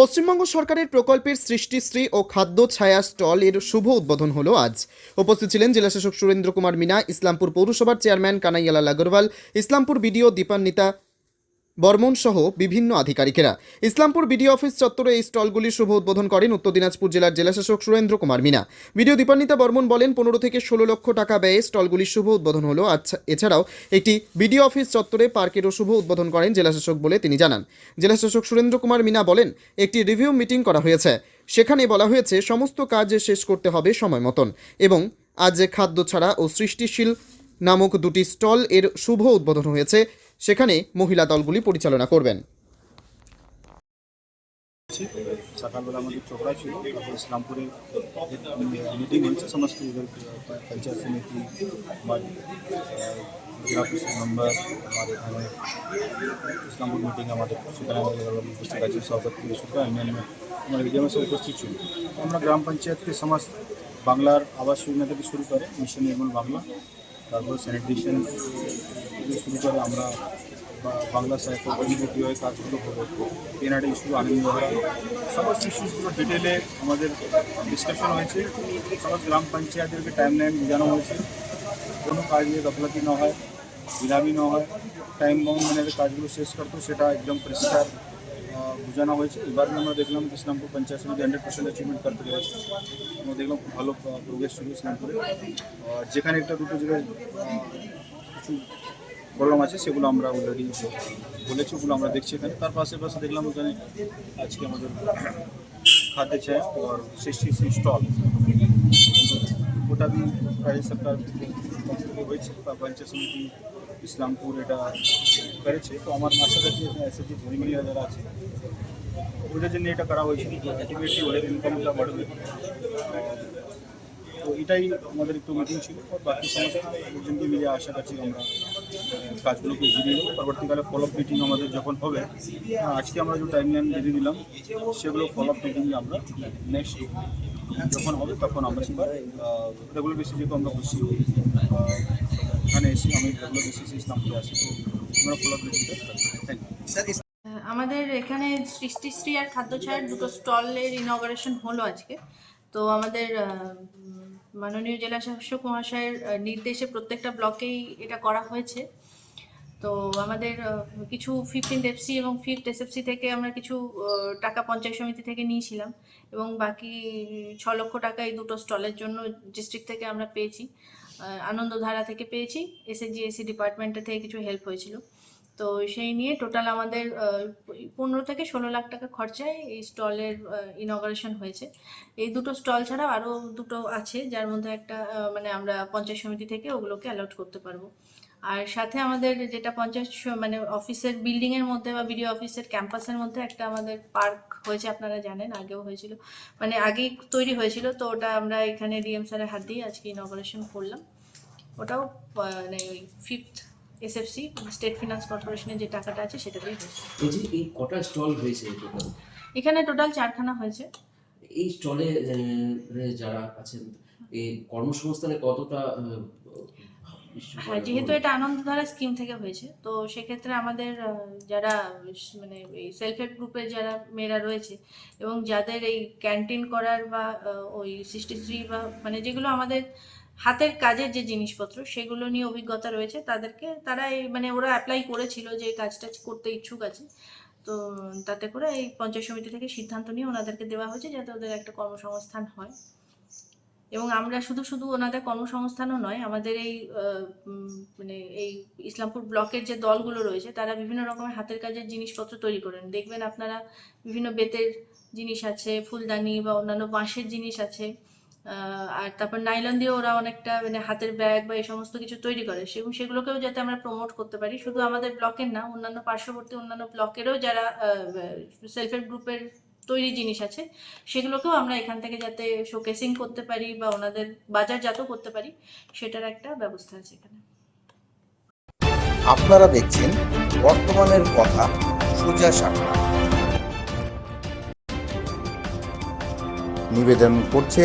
পশ্চিমবঙ্গ সরকারের প্রকল্পের সৃষ্টিশ্রী ও খাদ্য ছায়া স্টল এর শুভ উদ্বোধন হলো আজ। উপস্থিত ছিলেন জেলাশাসক সুরেন্দ্র কুমার মিনা, ইসলামপুর পৌরসভার চেয়ারম্যান কানাইয়ালাল আগরওয়াল, ইসলামপুর বিডিও দীপান্বিতা বর্মন সহ বিভিন্ন আধিকারিকেরা। ইসলামপুর বিডিও অফিস চত্বরে এই স্টলগুলির শুভ উদ্বোধন করেন উত্তর দিনাজপুর জেলার জেলাশাসক সুরেন্দ্র কুমার মিনা। বিডিও দীপান্বিতা বর্মন বলেন, পনেরো থেকে ষোলো লক্ষ টাকা ব্যয়ে স্টলগুলির শুভ উদ্বোধন হলো। আচ্ছা এছাড়াও একটি বিডিও অফিস চত্বরে পার্কেরও শুভ উদ্বোধন করেন জেলাশাসক বলে তিনি জানান। জেলাশাসক সুরেন্দ্র কুমার মিনা বলেন, একটি রিভিউ মিটিং করা হয়েছে। সেখানে বলা হয়েছে, সমস্ত কাজ শেষ করতে হবে সময় মতন এবং আজ খাদ্য ছাড়া ও সৃষ্টিশীল নামক দুটি স্টল এর শুভ উদ্বোধন হয়েছে। সেখানে মহিলা দলগুলি পরিচালনা করবেন। সকালবেলা আমাদের চোপড়া ছিল, তারপর ইসলামপুরে মিটিং হয়েছে সমস্ত পঞ্চায়েত সমিতি আমার জেলা পরিষদ মেম্বার আমার এখানে ইসলামপুর মিটিং আমাদের সেখানে উপস্থিত আছে, সভাপতি করে অন্যান্য আমার এরিয়ামে উপস্থিত ছিল। আমরা গ্রাম পঞ্চায়েতকে সমস্ত বাংলার আবাস যোজনা থেকে শুরু করে মিশন নির্মল বাংলা, তারপর স্যানিটেশন থেকে শুরু করে আমরা বাংলা সাহিত্য বইগুলো কীভাবে কাজগুলো করব এনআরডি ইস্যু আনন্দধারা সমস্ত ইস্যুসগুলো ডিটেলে আমাদের ডিসকাশন হয়েছে। সমস্ত গ্রাম পঞ্চায়েতদেরকে টাইম লাইন বোঝানো হয়েছে, কোনো কাজ নিয়ে গফলতি না হয় বিলামি না হয় টাইম বাউন্ড মানে কাজগুলো শেষ করতো সেটা একদম পরিষ্কার বোঝানো হয়েছে। এবার আমরা দেখলাম যে ইসলামপুর পঞ্চায়েত সমিতি হান্ড্রেড পার্সেন্ট অ্যাচিভমেন্ট করতে পেরেছে আমরা দেখলাম খুব ভালো প্রোগ্রেস ছিল ইসলামপুরে। আর যেখানে একটা দুটো জায়গায় কিছু প্রবলেম আছে, সেগুলো আমরা অলরেডি বলেছি, ওগুলো আমরা দেখছি এখানে। তার পাশে পাশে দেখলাম ওখানে আজকে আমাদের খাদ্য চায় और সৃষ্টি স্টল। ওটা বি রাজ্য সরকার পক্ষ থেকে হয়েছে, বা পঞ্চায়েত সমিতি, ইসলামপুর এটা করেছে। তো আমার আশা করছি এসে যে ভূমিমিয়া যারা আছে, ওদের জন্য এটা করা হয়েছে। অ্যাক্টিভিটি ওদের ইনকামটা বাড়বে। তো এটাই আমাদের একটু মিটিং ছিল। বাকি সমস্ত লোকজনকে মিলে আশা করছি আমরা কাজগুলোকে এগিয়ে নিয়ে যাব পরবর্তীকালে ফলো আপ মিটিং আমাদের যখন হবে আজকে আমরা যে টাইম লাইন বেঁধে দিলাম সেগুলো ফলো আপ মিটিং আমরা নেক্সট যখন হবে তখন আমরা একবার রেগুলার বেসিস যেহেতু আমরা আহ, এখানে এসে আমি রেগুলার বেসিসে ইসলামপুরে আসি তো আমরা ফলো আপ মিটিংটা থ্যাংক ইউ আমাদের এখানে সৃষ্টিশ্রী আর খাদ্য ছাড়ার দুটো স্টলের ইনগরেশন হলো আজকে। তো আমাদের মাননীয় জেলা শাসক মহাশয়ের নির্দেশে প্রত্যেকটা ব্লকেই এটা করা হয়েছে। তো আমাদের কিছু ফিফটিন্থ এফসি এবং ফিফথ এসএফসি থেকে আমরা কিছু টাকা পঞ্চায়েত সমিতি থেকে নিয়েছিলাম এবং বাকি ছ লক্ষ টাকা এই দুটো স্টলের জন্য ডিস্ট্রিক্ট থেকে আমরা পেয়েছি। আনন্দধারা থেকে পেয়েছি। এসএসজি এসি ডিপার্টমেন্টের থেকে কিছু হেল্প হয়েছিল। তো সেই নিয়ে টোটাল আমাদের পনেরো থেকে ষোলো লাখ টাকা খরচায় এই স্টলের ইনগরেশন হয়েছে। এই দুটো স্টল ছাড়াও আরও দুটো আছে, যার মধ্যে একটা মানে আমরা পঞ্চায়েত সমিতি থেকে ওগুলোকে অ্যালাউট করতে পারব। আর সাথে আমাদের যেটা পঞ্চায়েত মানে অফিসের বিল্ডিংয়ের মধ্যে বা বিডিও অফিসের ক্যাম্পাসের মধ্যে একটা আমাদের পার্ক হয়েছে, আপনারা জানেন, আগেও হয়েছিল। মানে আগেই তৈরি হয়েছিল, তো ওটা আমরা এখানে ডিএম স্যারের হাত দিয়ে আজকে ইনগরেশন করলাম। ওটাও মানে ওই ফিফথ এসএফসি স্টেট ফিনান্স কর্পোরেশনের যে টাকাটা আছে সেটা দিয়ে বলছি এই কটা স্টল হয়েছে টোটাল এখানে টোটাল চারখানা হয়েছে। এই স্টলে যারা আছেন এই কর্মসংস্থানে কতটা হ্যাঁ যেহেতু এটা আনন্দধারা স্কিম থেকে হয়েছে তো সেক্ষেত্রে আমাদের যারা মানে এই সেলফ হেল্প গ্রুপের যারা মেয়েরা রয়েছে এবং যাদের এই ক্যান্টিন করার বা ওই সৃষ্টিশ্রী বা মানে যেগুলো আমাদের হাতের কাজের যে জিনিসপত্র, সেগুলো নিয়ে অভিজ্ঞতা রয়েছে। তাদেরকে, তারা এই মানে ওরা অ্যাপ্লাই করেছিল যে এই কাজটা করতে ইচ্ছুক আছে। তো তাতে করে এই পঞ্চায়েত সমিতি থেকে সিদ্ধান্ত নিয়ে ওনাদেরকে দেওয়া হয়েছে যাতে ওদের একটা কর্মসংস্থান হয়। এবং আমরা শুধু শুধু ওনাদের কর্মসংস্থানও নয়, আমাদের এই মানে এই ইসলামপুর ব্লকের যে দলগুলো রয়েছে, তারা বিভিন্ন রকমের হাতের কাজের জিনিসপত্র তৈরি করেন। দেখবেন আপনারা বিভিন্ন বেতের জিনিস আছে, ফুলদানি বা অন্যান্য বাঁশের জিনিস আছে। আর তারপর নাইলন দিয়ে ওরা অনেকটা মানে হাতের ব্যাগ বা এই সমস্ত কিছু তৈরি করে। সেগুলো সেগুলোকেও যাতে আমরা প্রমোট করতে পারি। শুধু আমাদের ব্লকের না, অন্যান্য পার্শ্ববর্তী অন্যান্য ব্লকেরও যারা সেলফ হেল্প গ্রুপের তৈরি জিনিস আছে, সেগুলোকেও আমরা এখান থেকে যাতে শোকেসিং করতে পারি বা ওনাদের বাজারজাতও করতে পারি, সেটার একটা ব্যবস্থা আছে এখানে। আপনারা দেখছেন বর্তমানের কথা সোজা সাপটা। নিবেদন করছে